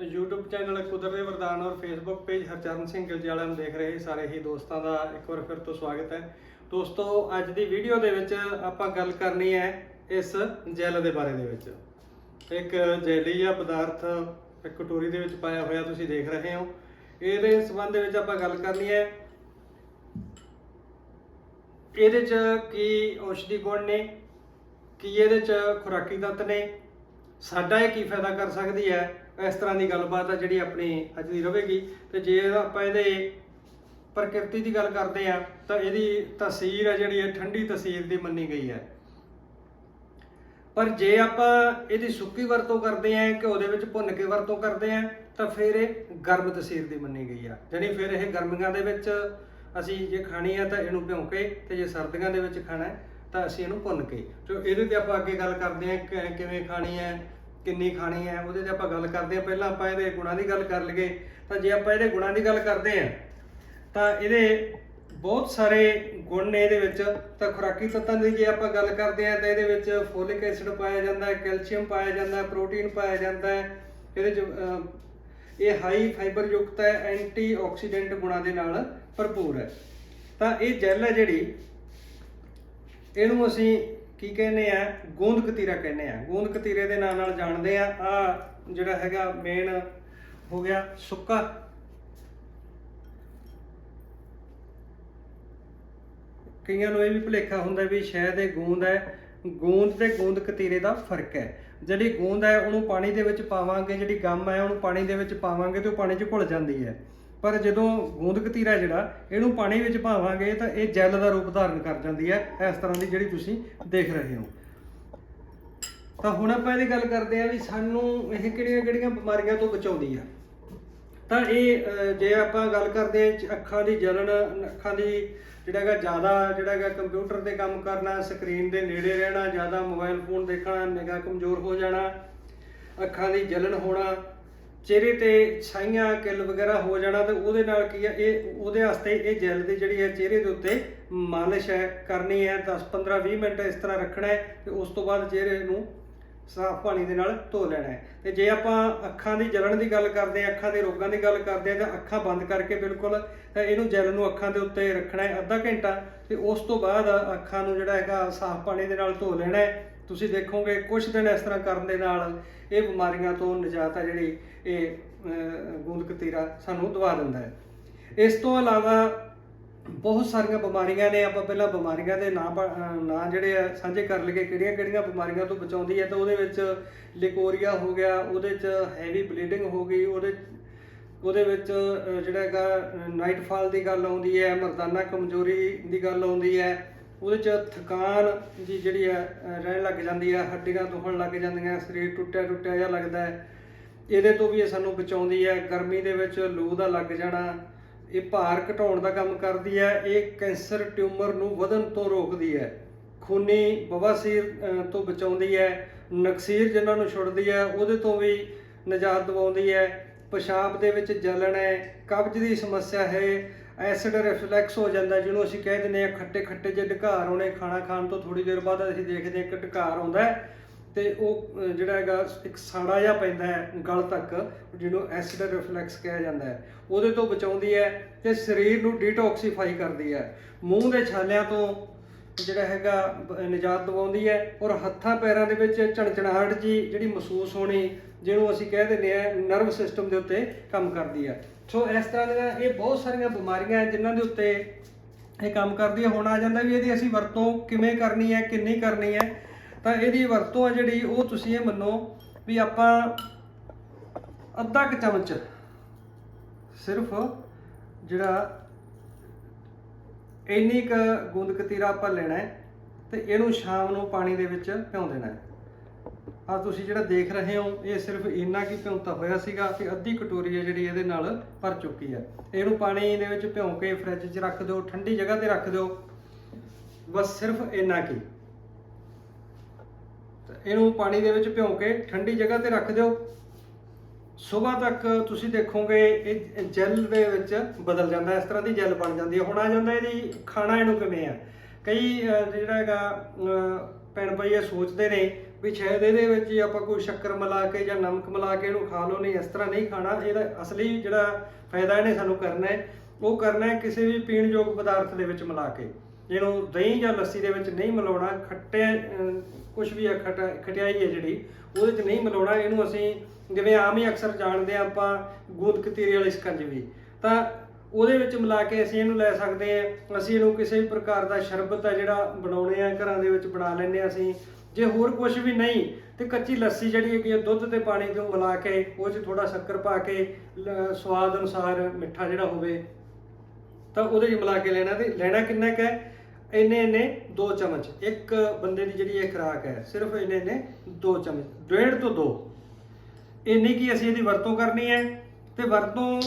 YouTube channel ਕੁਦਰਤੀ ਵਰਦਾਨ ਔਰ Facebook ਪੇਜ ਹਰਚਰਨ ਸਿੰਘ ਗਿਲਜਾਲਾ ਨੂੰ ਦੇਖ ਰਹੇ ਸਾਰੇ ਹੀ ਦੋਸਤਾਂ ਦਾ ਇੱਕ ਵਾਰ ਫਿਰ ਤੋਂ ਸਵਾਗਤ ਹੈ। ਦੋਸਤੋ, ਅੱਜ ਦੀ ਵੀਡੀਓ ਦੇ ਵਿੱਚ ਆਪਾਂ ਗੱਲ ਕਰਨੀ ਹੈ ਇਸ ਜੈਲ ਦੇ ਬਾਰੇ ਦੇ ਵਿੱਚ। ਇੱਕ ਜੈਲੀਆ ਪਦਾਰਥ ਇੱਕ ਕਟੋਰੀ ਦੇ ਵਿੱਚ ਪਾਇਆ ਹੋਇਆ ਤੁਸੀਂ ਦੇਖ ਰਹੇ ਹੋ। ਇਹਦੇ ਸੰਬੰਧ ਵਿੱਚ ਆਪਾਂ ਗੱਲ ਕਰਨੀ ਹੈ। ਇਹਦੇ ਚ ਕੀ ਔਸ਼ਧੀ ਗੁਣ ਨੇ? ਕੀ ਇਹਦੇ ਚ ਖੁਰਾਕੀ ਤੱਤ ਨੇ? ਸਾਡਾ ਇਹ ਕੀ ਫਾਇਦਾ ਕਰ ਸਕਦੀ ਹੈ? ਇਸ ਤਰ੍ਹਾਂ ਦੀ ਗੱਲਬਾਤ ਆ ਜਿਹੜੀ ਆਪਣੀ ਅੱਜ ਦੀ ਰਹੇਗੀ ਤੇ ਜੇ ਆਪਾਂ ਇਹਦੇ ਪ੍ਰਕਿਰਤੀ ਦੀ ਗੱਲ ਕਰਦੇ ਆ, ਤਾਂ ਇਹਦੀ ਤਸੀਰ ਹੈ ਜਿਹੜੀ ਹੈ ਠੰਡੀ ਤਸੀਰ ਦੀ ਮੰਨੀ ਗਈ ਹੈ। ਪਰ ਜੇ ਆਪਾਂ ਇਹਦੀ ਸੁੱਕੀ ਵਰਤੋਂ ਕਰਦੇ ਆ ਘਿਓ ਦੇ ਵਿੱਚ ਭੁੰਨ ਕੇ ਵਰਤੋਂ ਕਰਦੇ ਆ, ਤਾਂ ਫਿਰ ਇਹ ਗਰਮ ਤਸੀਰ ਦੀ ਮੰਨੀ ਗਈ ਆ। ਜਾਣੀ ਫਿਰ ਇਹ ਗਰਮੀਆਂ ਦੇ ਵਿੱਚ ਅਸੀਂ ਜੇ ਖਾਣੀ ਆ, ਤਾਂ ਇਹਨੂੰ ਭਿਉਂ ਕੇ ਤੇ ਜੇ ਸਰਦੀਆਂ ਦੇ ਵਿੱਚ ਖਾਣਾ, ਤਾਂ ਅਸੀਂ ਇਹਨੂੰ ਭੁੰਨ ਕੇ। ਜੋ ਇਹਦੇ ਤੇ ਆਪਾਂ ਅੱਗੇ ਗੱਲ ਕਰਦੇ ਆ ਕਿ- ਕਿਵੇਂ ਖਾਣੀ ਹੈ ਕਿੰਨੀ ਖਾਣੀ ਹੈ, ਉਹਦੇ ਤੇ ਆਪਾਂ ਗੱਲ ਕਰਦੇ ਆ ਪਹਿਲਾਂ ਆਪਾਂ ਇਹਦੇ ਗੁਣਾਂ ਦੀ ਗੱਲ ਕਰ ਲਈਏ, ਤਾਂ ਜੇ ਆਪਾਂ ਇਹਦੇ ਗੁਣਾਂ ਦੀ ਗੱਲ ਕਰਦੇ ਆ ਤਾਂ ਇਹਦੇ ਬਹੁਤ ਸਾਰੇ ਗੁਣ ਨੇ ਇਹਦੇ ਵਿੱਚ। ਤਾਂ ਖੁਰਾਕੀ ਤੱਤਾਂ ਦੀ ਜੇ ਆਪਾਂ ਗੱਲ ਕਰਦੇ ਆ ਤਾਂ ਇਹਦੇ ਵਿੱਚ ਫੋਲਿਕ ਐਸਿਡ ਪਾਇਆ ਜਾਂਦਾ ਹੈ, ਕੈਲਸ਼ੀਅਮ ਪਾਇਆ ਜਾਂਦਾ ਹੈ, ਪ੍ਰੋਟੀਨ ਪਾਇਆ ਜਾਂਦਾ ਹੈ। ਇਹਦੇ ਚ ਇਹ ਹਾਈ ਫਾਈਬਰ ਯੁਕਤ ਹੈ, ਐਂਟੀਆਕਸੀਡੈਂਟ ਗੁਣਾਂ ਦੇ ਨਾਲ ਭਰਪੂਰ ਹੈ। ਤਾਂ ਇਹ ਜੈਲ ਹੈ ਜਿਹੜੀ, ਇਹਨੂੰ ਅਸੀਂ ਕੀ ਕਹਿੰਦੇ ਆ? ਗੂੰਦ ਕਤੀਰਾ ਕਹਿੰਦੇ ਆ। ਗੂੰਦ ਕਤੀਰੇ ਦੇ ਨਾਂ ਨਾਲ ਜਾਣਦੇ ਆ। ਆ ਜਿਹੜਾ ਹੈਗਾ ਮੇਨ ਹੋ ਗਿਆ ਸੁੱਕਾ। ਕਈਆਂ ਨੂੰ ਇਹ ਵੀ ਭੁਲੇਖਾ ਹੁੰਦਾ ਵੀ ਸ਼ਾਇਦ ਇਹ ਗੂੰਦ ਹੈ। ਗੂੰਦ ਤੇ ਗੂੰਦ ਕਤੀਰੇ ਦਾ ਫ਼ਰਕ ਹੈ। ਜਿਹੜੀ ਗੂੰਦ ਹੈ, ਉਹਨੂੰ ਪਾਣੀ ਦੇ ਵਿੱਚ ਪਾਵਾਂਗੇ, ਜਿਹੜੀ ਗਮ ਹੈ, ਉਹਨੂੰ ਪਾਣੀ ਦੇ ਵਿੱਚ ਪਾਵਾਂਗੇ ਤੇ ਉਹ ਪਾਣੀ 'ਚ ਘੁਲ ਜਾਂਦੀ ਹੈ। ਪਰ ਜਦੋਂ ਗੂੰਦ ਕਤੀਰਾ ਜਿਹੜਾ, ਇਹਨੂੰ ਪਾਣੀ ਵਿੱਚ ਪਾਵਾਂਗੇ ਤਾਂ ਇਹ ਜੈਲ ਦਾ ਰੂਪ ਧਾਰਨ ਕਰ ਜਾਂਦੀ ਹੈ, ਇਸ ਤਰ੍ਹਾਂ ਦੀ ਜਿਹੜੀ ਤੁਸੀਂ ਦੇਖ ਰਹੇ ਹੋ। ਤਾਂ ਹੁਣ ਆਪਾਂ ਇਹਦੀ ਗੱਲ ਕਰਦੇ ਹਾਂ ਵੀ ਸਾਨੂੰ ਇਹ ਕਿਹੜੀਆਂ ਕਿਹੜੀਆਂ ਬਿਮਾਰੀਆਂ ਤੋਂ ਬਚਾਉਂਦੀ ਆ। ਤਾਂ ਇਹ ਜੇ ਆਪਾਂ ਗੱਲ ਕਰਦੇ ਹਾਂ ਅੱਖਾਂ ਦੀ ਜਲਨ ਅੱਖਾਂ ਦੀ ਜਿਹੜਾ ਹੈਗਾ ਜ਼ਿਆਦਾ, ਜਿਹੜਾ ਹੈਗਾ ਕੰਪਿਊਟਰ ਤੇ ਕੰਮ ਕਰਨਾ, ਸਕਰੀਨ ਦੇ ਨੇੜੇ ਰਹਿਣਾ, ਜ਼ਿਆਦਾ ਮੋਬਾਈਲ ਫੋਨ ਦੇਖਣਾ, ਨਿਗਾਹ ਕਮਜ਼ੋਰ ਹੋ ਜਾਣਾ, ਅੱਖਾਂ ਦੀ ਜਲਨ ਹੋਣਾ ਚਿਹਰੇ ਤੇ ਛਾਈਆਂ, ਕਿੱਲ ਵਗੈਰਾ ਹੋ ਜਾਣਾ ਤੇ ਉਹਦੇ ਨਾਲ ਕੀ ਹੈ ਇਹ ਉਹਦੇ ਵਾਸਤੇ ਇਹ ਜੈਲ ਦੀ ਜਿਹੜੀ ਹੈ ਚਿਹਰੇ ਦੇ ਉੱਤੇ ਮਾਲਿਸ਼ ਹੈ, ਕਰਨੀ ਹੈ 10 15 20 ਮਿੰਟ ਇਸ ਤਰ੍ਹਾਂ ਰੱਖਣਾ ਹੈ ਤੇ ਉਸ ਤੋਂ ਬਾਅਦ ਚਿਹਰੇ ਨੂੰ ਸਾਫ਼ ਪਾਣੀ ਦੇ ਨਾਲ ਧੋ ਲੈਣਾ ਹੈ। ਤੇ ਜੇ ਆਪਾਂ ਅੱਖਾਂ ਦੀ ਜਲਣ ਦੀ ਗੱਲ ਕਰਦੇ ਹਾਂ, ਅੱਖਾਂ ਦੇ ਰੋਗਾਂ ਦੀ ਗੱਲ ਕਰਦੇ ਹਾਂ, ਤਾਂ ਅੱਖਾਂ ਬੰਦ ਕਰਕੇ ਬਿਲਕੁਲ ਤਾਂ ਇਹਨੂੰ ਜੈਲ ਨੂੰ ਅੱਖਾਂ ਦੇ ਉੱਤੇ ਰੱਖਣਾ ਹੈ, ਅੱਧਾ ਘੰਟਾ ਤੇ ਉਸ ਤੋਂ ਬਾਅਦ ਅੱਖਾਂ ਨੂੰ ਜਿਹੜਾ ਹੈਗਾ ਸਾਫ਼ ਪਾਣੀ ਦੇ ਨਾਲ ਧੋ ਲੈਣਾ ਤੁਸੀਂ ਦੇਖੋਗੇ ਕੁਝ ਦਿਨ ਇਸ ਤਰ੍ਹਾਂ ਕਰਨ ਦੇ ਨਾਲ ਇਹ ਬਿਮਾਰੀਆਂ ਤੋਂ ਨਿਜਾਤ ਹੈ ਜਿਹੜੀ ਇਹ ਅਹ, ਗੂੰਦ ਕਤੀਰਾ ਸਾਨੂੰ ਦਵਾ ਦਿੰਦਾ ਹੈ। ਇਸ ਤੋਂ ਇਲਾਵਾ ਬਹੁਤ ਸਾਰੀਆਂ ਬਿਮਾਰੀਆਂ ਨੇ ਆਪਾਂ ਪਹਿਲਾਂ ਬਿਮਾਰੀਆਂ ਦੇ ਨਾਂ ਬ- ਨਾਂ ਜਿਹੜੇ ਆ ਸਾਂਝੇ ਕਰ ਲਈਏ ਕਿਹੜੀਆਂ ਕਿਹੜੀਆਂ ਬਿਮਾਰੀਆਂ ਤੋਂ ਬਚਾਉਂਦੀ ਹੈ ਤਾਂ ਉਹਦੇ ਵਿੱਚ ਲਿਕੋਰੀਆ ਹੋ ਗਿਆ ਉਹਦੇ ਚ ਹੈਵੀ ਬਲੀਡਿੰਗ ਹੋ ਗਈ ਉਹਦੇ ਉਹਦੇ ਵਿੱਚ ਜਿਹੜਾ ਹੈਗਾ ਨਾਈਟਫਾਲ ਦੀ ਗੱਲ ਆਉਂਦੀ ਹੈ, ਮਰਦਾਨਾ ਕਮਜ਼ੋਰੀ ਦੀ ਗੱਲ ਆਉਂਦੀ ਹੈ, ਉਹਦੇ ਚ ਥਕਾਨ ਦੀ ਜਿਹੜੀ ਹੈ ਰਹਿਣ ਲੱਗ ਜਾਂਦੀ ਹੈ, ਹੱਡੀਆਂ ਦੁਖਣ ਲੱਗ ਜਾਂਦੀਆਂ, ਸਰੀਰ ਟੁੱਟਿਆ ਟੁੱਟਿਆ ਜਿਹਾ ਲੱਗਦਾ ਹੈ। ਇਹਦੇ ਤੋਂ ਵੀ ਇਹ ਸਾਨੂੰ ਬਚਾਉਂਦੀ ਹੈ, ਗਰਮੀ ਦੇ ਵਿੱਚ ਲੂ ਦਾ ਲੱਗ ਜਾਣਾ, ਇਹ ਭਾਰ ਘਟਾਉਣ ਦਾ ਕੰਮ ਕਰਦੀ ਹੈ, ਇਹ ਕੈਂਸਰ ਟਿਊਮਰ ਨੂੰ ਵਧਣ ਤੋਂ ਰੋਕਦੀ ਹੈ। ਖੂਨੀ ਬਵਾਸੀਰ ਤੋਂ ਬਚਾਉਂਦੀ ਹੈ, ਨਕਸੀਰ ਜਿਨ੍ਹਾਂ ਨੂੰ ਛੁੱਟਦੀ ਹੈ, ਉਹਦੇ ਤੋਂ ਵੀ ਨਜਾਤ ਦਿਵਾਉਂਦੀ ਹੈ। ਪਿਸ਼ਾਬ ਦੇ ਵਿੱਚ ਜਲਣ ਹੈ, ਕਬਜ਼ ਦੀ ਸਮੱਸਿਆ ਹੈ, ਐਸਿਡ ਰਿਫਲੈਕਸ ਹੋ ਜਾਂਦਾ ਜਿਹਨੂੰ ਅਸੀਂ ਕਹਿ ਦਿੰਦੇ ਆ ਖੱਟੇ ਖੱਟੇ ਜਿਹੇ ਢਕਾਰ ਆਉਣੇ ਖਾਣਾ ਖਾਣ ਤੋਂ ਥੋੜੀ ਦੇਰ ਬਾਅਦ ਅਸੀਂ ਦੇਖਦੇ ਹਾਂ ਇੱਕ ਢਕਾਰ ਆਉਂਦਾ ਹੈ ਤੇ ਉਹ ਜਿਹੜਾ ਹੈਗਾ ਇੱਕ ਸਾੜਾ ਜਿਹਾ ਪੈਂਦਾ ਹੈ ਗਲ ਤੱਕ, ਜਿਹਨੂੰ ਐਸਿਡ ਰਿਫਲੈਕਸ ਕਿਹਾ ਜਾਂਦਾ ਹੈ। ਉਹਦੇ ਤੋਂ ਬਚਾਉਂਦੀ ਹੈ ਤੇ ਸਰੀਰ ਨੂੰ ਡੀਟੌਕਸੀਫਾਈ ਕਰਦੀ ਹੈ। ਮੂੰਹ ਦੇ ਛਾਲਿਆਂ ਤੋਂ ਜਿਹੜਾ ਹੈਗਾ ਨਿਜਾਤ ਦਿਵਾਉਂਦੀ ਹੈ ਔਰ ਹੱਥਾਂ ਪੈਰਾਂ ਦੇ ਵਿੱਚ ਝਣਝਣਾਹਟ ਜੀ ਜਿਹੜੀ ਮਹਿਸੂਸ ਹੋਣੀ ਜਿਹਨੂੰ ਅਸੀਂ ਕਹਿ ਦਿੰਦੇ ਆ ਨਰਵ ਸਿਸਟਮ ਦੇ ਉੱਤੇ ਕੰਮ ਕਰਦੀ ਹੈ ਸੋ ਇਸ ਤਰ੍ਹਾਂ ਦੀਆਂ ਇਹ ਬਹੁਤ ਸਾਰੀਆਂ ਬਿਮਾਰੀਆਂ ਹੈ ਜਿਨ੍ਹਾਂ ਦੇ ਉੱਤੇ ਇਹ ਕੰਮ ਕਰਦੀ ਹੈ ਹੁਣ ਆ ਜਾਂਦਾ ਵੀ ਇਹਦੀ ਅਸੀਂ ਵਰਤੋਂ ਕਿਵੇਂ ਕਰਨੀ ਹੈ, ਕਿੰਨੀ ਕਰਨੀ ਹੈ। ਤਾਂ ਇਹਦੀ ਵਰਤੋਂ ਹੈ ਜਿਹੜੀ, ਉਹ ਤੁਸੀਂ ਇਹ ਮੰਨੋ ਵੀ ਆਪਾਂ ਅੱਧਾ ਕੁ ਚਮਚ ਸਿਰਫ ਜਿਹੜਾ ਇੰਨੀ ਕ ਗੂੰਦ ਕਤੀਰਾ ਆਪਾਂ ਲੈਣਾ ਹੈ ਤੇ ਇਹਨੂੰ ਸ਼ਾਮ ਨੂੰ ਪਾਣੀ ਦੇ ਵਿੱਚ ਭਿਉਂ ਦੇਣਾ ਹੈ। ਆ ਤੁਸੀਂ ਜਿਹੜਾ ਦੇਖ ਰਹੇ ਹੋ ਇਹ ਸਿਰਫ ਇੰਨਾ ਕੀ ਭਿਉਂਤਾ ਹੋਇਆ ਸੀਗਾ ਕਿ ਅੱਧੀ ਕਟੋਰੀ ਹੈ ਜਿਹੜੀ ਇਹਦੇ ਨਾਲ ਭਰ ਚੁੱਕੀ ਹੈ। ਇਹਨੂੰ ਪਾਣੀ ਦੇ ਵਿੱਚ ਭਿਉਂ ਕੇ ਫ੍ਰਿਜ 'ਚ ਰੱਖ ਦਿਓ ਠੰਡੀ ਜਗ੍ਹਾ ਤੇ ਰੱਖ ਦਿਓ। ਬਸ ਸਿਰਫ ਇੰਨਾ ਕੀ ਇਹਨੂੰ ਪਾਣੀ ਦੇ ਵਿੱਚ ਭਿਉਂ ਕੇ ਠੰਡੀ ਜਗ੍ਹਾ ਤੇ ਰੱਖ ਦਿਓ। ਸਵੇਰ ਤੱਕ ਤੁਸੀਂ ਦੇਖੋਗੇ ਇਹ ਜੈਲ ਦੇ ਵਿੱਚ ਬਦਲ ਜਾਂਦਾ ਇਸ ਤਰ੍ਹਾਂ ਦੀ ਜੈਲ ਬਣ ਜਾਂਦੀ ਹੈ। ਹੁਣ ਆ ਜਾਂਦਾ ਇਹਦੀ ਖਾਣਾ ਇਹਨੂੰ ਕਿਵੇਂ ਆ? ਕਈ ਜਿਹੜਾ ਹੈਗਾ ਅਹ, ਭੈਣ ਭਾਈ ਇਹ ਸੋਚਦੇ ਨੇ ਵੀ ਸ਼ਾਇਦ ਇਹਦੇ ਵਿੱਚ ਹੀ ਆਪਾਂ ਕੋਈ ਸ਼ੱਕਰ ਮਿਲਾ ਕੇ ਜਾਂ ਨਮਕ ਮਿਲਾ ਕੇ ਇਹਨੂੰ ਖਾ ਲਓ, ਨਹੀਂ, ਇਸ ਤਰ੍ਹਾਂ ਨਹੀਂ ਖਾਣਾ। ਇਹਦਾ ਅਸਲੀ ਜਿਹੜਾ ਫਾਇਦਾ ਇਹਨੇ ਸਾਨੂੰ ਕਰਨਾ ਹੈ, ਉਹ ਕਰਨਾ ਹੈ ਕਿਸੇ ਵੀ ਪੀਣ ਯੋਗ ਪਦਾਰਥ ਦੇ ਵਿੱਚ ਮਿਲਾ ਕੇ। ਇਹਨੂੰ ਦਹੀਂ ਜਾਂ ਲੱਸੀ ਦੇ ਵਿੱਚ ਨਹੀਂ ਮਿਲਾਉਣਾ ਖੱਟੇ ਕੁਝ ਵੀ ਹੈ ਖਟਾ ਖਟਿਆਈ ਹੈ ਜਿਹੜੀ, ਉਹਦੇ 'ਚ ਨਹੀਂ ਮਿਲਾਉਣਾ। ਇਹਨੂੰ ਅਸੀਂ ਜਿਵੇਂ ਆਮ ਹੀ ਅਕਸਰ ਜਾਣਦੇ ਆ ਆਪਾਂ, ਗੂੰਦ ਕਤੀਰੇ ਵਾਲੀ ਸਕੰਜਵੀ ਤਾਂ ਉਹਦੇ ਵਿੱਚ ਮਿਲਾ ਕੇ ਅਸੀਂ ਇਹਨੂੰ ਲੈ ਸਕਦੇ ਆ ਅਸੀਂ ਇਹਨੂੰ ਕਿਸੇ ਵੀ ਪ੍ਰਕਾਰ ਦਾ ਸ਼ਰਬਤ ਹੈ ਜਿਹੜਾ ਬਣਾਉਣੇ ਆ, ਘਰਾਂ ਦੇ ਵਿੱਚ ਬਣਾ ਲੈਂਦੇ ਆ ਅਸੀਂ। ਜੇ ਹੋਰ ਕੁਝ ਵੀ ਨਹੀਂ, ਤੇ ਕੱਚੀ ਲੱਸੀ ਜਿਹੜੀ ਹੈਗੀ ਆ, ਦੁੱਧ ਤੇ ਪਾਣੀ ਤੋਂ ਮਿਲਾ ਕੇ, ਉਹ 'ਚ ਥੋੜਾ ਸ਼ੱਕਰ ਪਾ ਕੇ ਸਵਾਦ ਅਨੁਸਾਰ ਮਿੱਠਾ ਜਿਹੜਾ ਹੋਵੇ, ਤਾਂ ਉਹਦੇ 'ਚ ਮਿਲਾ ਕੇ ਲੈਣਾ ਤੇ ਲੈਣਾ ਕਿੰਨਾ ਕੁ ਹੈ? ਇੰਨੇ ਇੰਨੇ 2 ਚਮਚ। ਇੱਕ ਬੰਦੇ ਦੀ ਜਿਹੜੀ ਇਹ ਖੁਰਾਕ ਹੈ, ਸਿਰਫ ਇੰਨੇ ਇੰਨੇ 2 ਚਮਚ, ਡੇਢ ਤੋਂ 2 ਇੰਨੀ ਕੀ ਅਸੀਂ ਇਹਦੀ ਵਰਤੋਂ ਕਰਨੀ ਹੈ? ਤੇ ਵਰਤੋਂ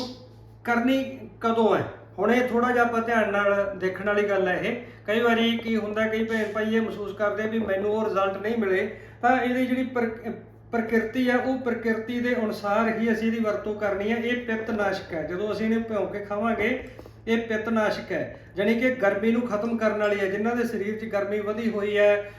ਕਰਨੀ ਕਦੋਂ ਹੈ? ਹੁਣ ਇਹ ਥੋੜਾ ਜਿਹਾ ਆਪਾਂ ਧਿਆਨ ਨਾਲ ਦੇਖਣ ਵਾਲੀ ਗੱਲ ਹੈ ਇਹ ਕਈ ਵਾਰੀ ਕੀ ਹੁੰਦਾ, ਕਈ ਭੈਣ ਭਾਈ ਇਹ ਮਹਿਸੂਸ ਕਰਦੇ ਆ ਵੀ ਮੈਨੂੰ ਉਹ ਰਿਜ਼ਲਟ ਨਹੀਂ ਮਿਲੇ, ਤਾਂ ਇਹਦੀ ਜਿਹੜੀ ਪ੍ਰ- ਪ੍ਰਕਿਰਤੀ ਆ, ਉਹ ਪ੍ਰਕਿਰਤੀ ਦੇ ਅਨੁਸਾਰ ਹੀ ਅਸੀਂ ਇਹਦੀ ਵਰਤੋਂ ਕਰਨੀ ਹੈ ਇਹ ਪਿੱਤਨਾਸ਼ਕ ਹੈ। ਜਦੋਂ ਅਸੀਂ ਇਹਨੂੰ ਭਿਉਂ ਕੇ ਖਾਵਾਂਗੇ, ਇਹ ਪਿੱਤਨਾਸ਼ਕ ਹੈ। ਜਾਣੀ ਕਿ ਗਰਮੀ ਨੂੰ ਖਤਮ ਕਰਨ ਵਾਲੀ ਹੈ। ਜਿਨ੍ਹਾਂ ਦੇ ਸਰੀਰ 'ਚ ਗਰਮੀ ਵਧੀ ਹੋਈ ਹੈ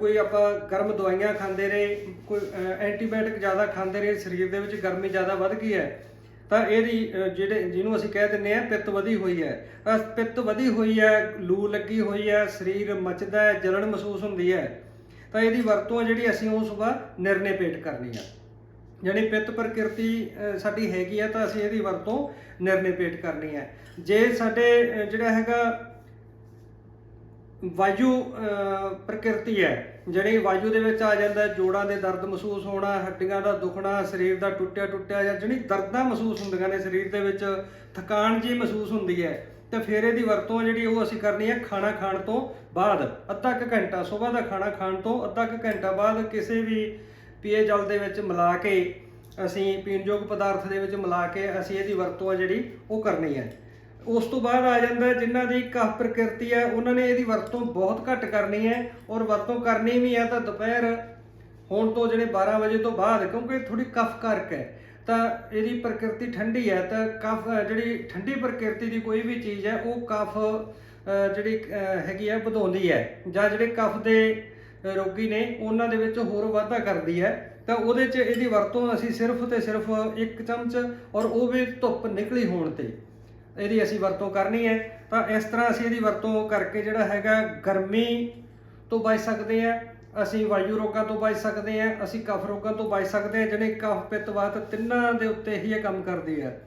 ਕੋਈ ਆਪਾਂ ਗਰਮ ਦਵਾਈਆਂ ਖਾਂਦੇ ਰਹੇ, ਕੋਈ ਐਂਟੀਬਾਇਓਟਿਕ ਜ਼ਿਆਦਾ ਖਾਂਦੇ ਰਹੇ, ਸਰੀਰ ਦੇ ਵਿੱਚ ਗਰਮੀ ਜ਼ਿਆਦਾ ਵੱਧ ਗਈ ਹੈ ਤਾਂ ਇਹਦੀ ਜਿਹੜੇ ਜਿਹਨੂੰ ਅਸੀਂ ਕਹਿ ਦਿੰਦੇ ਆ ਪਿੱਤ ਵਧੀ ਹੋਈ ਹੈ। ਪਿੱਤ ਵਧੀ ਹੋਈ ਹੈ, ਲੂ ਲੱਗੀ ਹੋਈ ਹੈ, ਸਰੀਰ ਮੱਚਦਾ ਹੈ, ਜਲਣ ਮਹਿਸੂਸ ਹੁੰਦੀ ਹੈ। ਤਾਂ ਇਹਦੀ ਵਰਤੋਂ ਜਿਹੜੀ ਅਸੀਂ ਉਹ ਸੁਬਾ ਨਿਰਣੇ ਪੇਟ ਕਰਨੀ ਆ। ਜਾਣੀ ਪਿੱਤ ਪ੍ਰਕਿਰਤੀ ਸਾਡੀ ਹੈਗੀ ਹੈ ਤਾਂ ਅਸੀਂ ਇਹਦੀ ਵਰਤੋਂ ਨਿਰਣੇ ਪੇਟ ਕਰਨੀ ਹੈ ਜੇ ਸਾਡੇ ਜਿਹੜਾ ਹੈਗਾ ਵਾਯੂ ਪ੍ਰਕਿਰਤੀ ਹੈ ਜਿਹੜੀ ਵਾਯੂ ਦੇ ਵਿੱਚ ਆ ਜਾਂਦਾ, ਜੋੜਾਂ ਦੇ ਦਰਦ ਮਹਿਸੂਸ ਹੋਣਾ, ਹੱਡੀਆਂ ਦਾ ਦੁਖਣਾ, ਸਰੀਰ ਦਾ ਟੁੱਟਿਆ ਟੁੱਟਿਆ ਜਾਂ ਜਿਹੜੀ ਦਰਦਾਂ ਮਹਿਸੂਸ ਹੁੰਦੀਆਂ ਨੇ, ਸਰੀਰ ਦੇ ਵਿੱਚ ਥਕਾਨ ਜੀ ਮਹਿਸੂਸ ਹੁੰਦੀ ਹੈ, ਤੇ ਫਿਰ ਇਹਦੀ ਵਰਤੋਂ ਜਿਹੜੀ ਉਹ ਅਸੀਂ ਕਰਨੀ ਹੈ ਖਾਣਾ ਖਾਣ ਤੋਂ ਬਾਅਦ, ਅੱਧਾ ਕੁ ਘੰਟਾ, ਸਵੇਰ ਦਾ ਖਾਣਾ ਖਾਣ ਤੋਂ ਅੱਧਾ ਕੁ ਘੰਟਾ ਬਾਅਦ ਕਿਸੇ ਵੀ ਪੀਏ ਜਲ ਦੇ ਵਿੱਚ ਮਿਲਾ ਕੇ ਅਸੀਂ ਪੀਣਯੋਗ ਪਦਾਰਥ ਦੇ ਵਿੱਚ ਮਿਲਾ ਕੇ ਅਸੀਂ ਇਹਦੀ ਵਰਤੋਂ ਆ ਜਿਹੜੀ ਉਹ ਕਰਨੀ ਹੈ। ਉਸ ਤੋਂ ਬਾਅਦ ਆ ਜਾਂਦਾ ਹੈ, ਜਿਨ੍ਹਾਂ ਦੀ ਕਫ ਪ੍ਰਕਿਰਤੀ ਹੈ, ਉਹਨਾਂ ਨੇ ਇਹਦੀ ਵਰਤੋਂ ਬਹੁਤ ਘੱਟ ਕਰਨੀ ਹੈ ਔਰ ਵਰਤੋਂ ਕਰਨੀ ਵੀ ਹੈ ਤਾਂ ਦੁਪਹਿਰ ਹੋਣ ਤੋਂ ਜਿਹੜੇ 12 ਵਜੇ ਤੋਂ ਬਾਅਦ, ਕਿਉਂਕਿ ਥੋੜੀ ਕਫ ਕਰਕੇ ਹੈ, ਤਾਂ ਇਹਦੀ ਪ੍ਰਕਿਰਤੀ ਠੰਡੀ ਹੈ, ਤਾਂ ਕਫ ਜਿਹੜੀ ਠੰਡੀ ਪ੍ਰਕਿਰਤੀ ਦੀ ਕੋਈ ਵੀ ਚੀਜ਼ ਹੈ, ਉਹ ਕਫ ਜਿਹੜੀ ਹੈਗੀ ਹੈ, ਵਧਾਉਂਦੀ ਹੈ ਜਾਂ ਜਿਹੜੇ ਕਫ ਦੇ ਰੋਗੀ ਨੇ, ਉਹਨਾਂ ਦੇ ਵਿੱਚ ਹੋਰ ਵਾਧਾ ਕਰਦੀ ਹੈ, ਤਾਂ ਉਹਦੇ 'ਚ ਇਹਦੀ ਵਰਤੋਂ ਅਸੀਂ ਸਿਰਫ ਤੇ ਸਿਰਫ ਇੱਕ ਚਮਚ ਔਰ ਉਹ ਵੀ ਧੁੱਪ ਨਿਕਲੀ ਹੋਣ ਤੇ। ਇਹਦੀ ਅਸੀਂ ਵਰਤੋਂ ਕਰਨੀ ਹੈ, ਤਾਂ ਇਸ ਤਰ੍ਹਾਂ ਅਸੀਂ ਇਹਦੀ ਵਰਤੋਂ ਕਰਕੇ ਜਿਹੜਾ ਹੈਗਾ ਗਰਮੀ ਤੋਂ ਬਚ ਸਕਦੇ ਆ ਅਸੀਂ ਵਾਯੂ ਰੋਗਾਂ ਤੋਂ ਬਚ ਸਕਦੇ ਆ ਅਸੀਂ ਕਫ ਰੋਗਾਂ ਤੋਂ ਬਚ ਸਕਦੇ ਆ ਜਿਹੜੇ ਕਫ, ਪਿੱਤ, ਵਾਤ ਤਿੰਨਾਂ ਦੇ ਉੱਤੇ ਹੀ ਇਹ ਕੰਮ ਕਰਦੀ ਹੈ।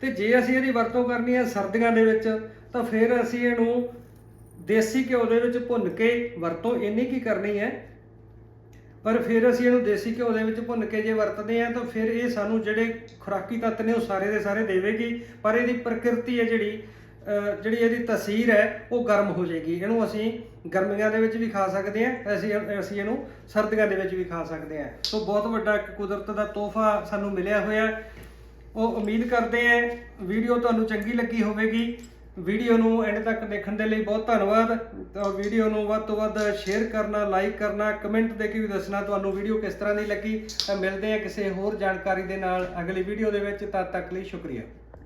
ਤੇ ਜੇ ਅਸੀਂ ਇਹਦੀ ਵਰਤੋਂ ਕਰਨੀ ਹੈ ਸਰਦੀਆਂ ਦੇ ਵਿੱਚ, ਤਾਂ ਫਿਰ ਅਸੀਂ ਇਹਨੂੰ ਦੇਸੀ ਘਿਓ ਦੇ ਵਿੱਚ ਭੁੰਨ ਕੇ ਵਰਤੋਂ ਇੰਨੀ ਕੀ ਕਰਨੀ ਹੈ ਪਰ ਫਿਰ ਅਸੀਂ ਇਹਨੂੰ ਦੇਸੀ ਘਿਓ ਦੇ ਵਿੱਚ ਭੁੰਨ ਕੇ ਜੇ ਵਰਤਦੇ ਆ ਤਾਂ ਫਿਰ ਇਹ ਸਾਨੂੰ ਜਿਹੜੇ ਖੁਰਾਕੀ ਤੱਤ ਨੇ ਉਹ ਸਾਰੇ ਦੇ ਸਾਰੇ ਦੇਵੇਗੀ, ਪਰ ਇਹਦੀ ਪ੍ਰਕਿਰਤੀ ਹੈ ਜਿਹੜੀ ਜਿਹੜੀ ਇਹਦੀ ਤਸੀਰ ਹੈ, ਉਹ ਗਰਮ ਹੋ ਜਾਏਗੀ। ਇਹਨੂੰ ਅਸੀਂ ਗਰਮੀਆਂ ਦੇ ਵਿੱਚ ਵੀ ਖਾ ਸਕਦੇ ਆ ਅਸੀਂ ਅਸੀਂ ਇਹਨੂੰ ਸਰਦੀਆਂ ਦੇ ਵਿੱਚ ਵੀ ਖਾ ਸਕਦੇ ਆ ਸੋ ਬਹੁਤ ਵੱਡਾ ਇੱਕ ਕੁਦਰਤ ਦਾ ਤੋਹਫਾ ਸਾਨੂੰ ਮਿਲਿਆ ਹੋਇਆ। ਉਹ ਉਮੀਦ ਕਰਦੇ ਆ ਵੀਡੀਓ ਤੁਹਾਨੂੰ ਚੰਗੀ ਲੱਗੀ ਹੋਵੇਗੀ। ਵੀਡੀਓ ਨੂੰ ਐਂਡ ਤੱਕ ਦੇਖਣ ਦੇ ਲਈ ਬਹੁਤ ਧੰਨਵਾਦ। ਤਾਂ ਵੀਡੀਓ ਨੂੰ ਵੱਧ ਤੋਂ ਵੱਧ ਸ਼ੇਅਰ ਕਰਨਾ ਲਾਈਕ ਕਰਨਾ ਕਮੈਂਟ ਦੇ ਕੇ ਵੀ ਦੱਸਣਾ ਤੁਹਾਨੂੰ ਵੀਡੀਓ ਕਿਸ ਤਰ੍ਹਾਂ ਦੀ ਲੱਗੀ। ਤਾਂ ਮਿਲਦੇ ਆ ਕਿਸੇ ਹੋਰ ਜਾਣਕਾਰੀ ਦੇ ਨਾਲ ਅਗਲੀ ਵੀਡੀਓ ਦੇ ਵਿੱਚ। ਤਦ ਤੱਕ ਲਈ ਸ਼ੁਕਰੀਆ।